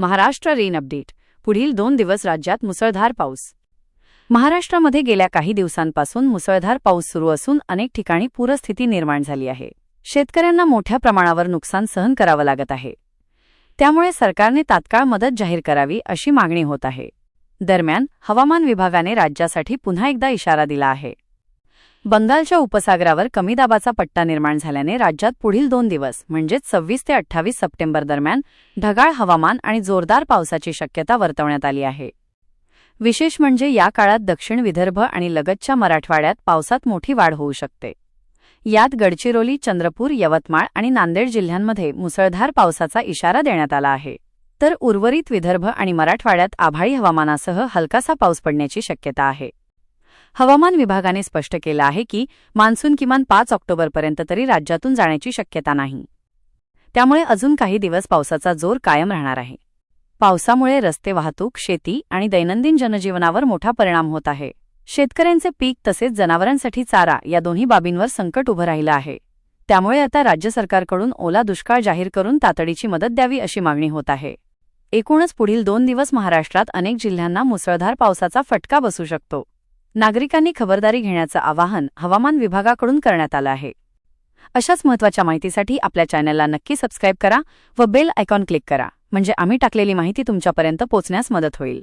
Maharashtra rain update. पुढील दोन दिवस राज्यात मुसळधार पाऊस. महाराष्ट्रामध्ये गेल्या काही दिवसांपासून मुसळधार पाऊस सुरू असून अनेक ठिकाणी पूरस्थिती निर्माण झाली आहे. शेतकऱ्यांना मोठ्या प्रमाणावर नुकसान सहन करावं लागत आहे. त्यामुळे सरकारने तात्काळ मदत जाहीर करावी अशी मागणी होत आहे. दरम्यान हवामान विभागाने राज्यासाठी पुन्हा एकदा इशारा दिला आहे. बंगालच्या उपसागरावर कमी दाबाचा पट्टा निर्माण झाल्याने राज्यात पुढील दोन दिवस म्हणजेच सव्वीस ते अठ्ठावीस सप्टेंबर दरम्यान ढगाळ हवामान आणि जोरदार पावसाची शक्यता वर्तवण्यात आली आहे. विशेष म्हणजे या काळात दक्षिण विदर्भ आणि लगतच्या मराठवाड्यात पावसात मोठी वाढ होऊ शकते. यात गडचिरोली चंद्रपूर यवतमाळ आणि नांदेड जिल्ह्यांमध्ये मुसळधार पावसाचा इशारा देण्यात आला आहे. तर उर्वरित विदर्भ आणि मराठवाड्यात आभाळी हवामानासह हलकासा पाऊस पडण्याची शक्यता आहे. हवामान विभागाने स्पष्ट केलं आहे की मान्सून किमान पाच ऑक्टोबरपर्यंत तरी राज्यातून जाण्याची शक्यता नाही. त्यामुळे अजून काही दिवस पावसाचा जोर कायम राहणार आहे. पावसामुळे रस्ते वाहतूक शेती आणि दैनंदिन जनजीवनावर मोठा परिणाम होत आहे. शेतकऱ्यांचे पीक तसेच जनावरांसाठी चारा या दोन्ही बाबींवर संकट उभं राहिलं आहे. त्यामुळे आता राज्य सरकारकडून ओला दुष्काळ जाहीर करून तातडीची मदत द्यावी अशी मागणी होत आहे. एकूणच पुढील दोन दिवस महाराष्ट्रात अनेक जिल्ह्यांना मुसळधार पावसाचा फटका बसू शकतो. नागरिकांनी खबरदारी घेण्याचं आवाहन हवामान विभागाकडून करण्यात आलं आहे. अशाच महत्त्वाच्या माहितीसाठी आपल्या चॅनलला नक्की सबस्क्राईब करा व बेल आयकॉन क्लिक करा म्हणजे आम्ही टाकलेली माहिती तुमच्यापर्यंत पोचण्यास मदत होईल.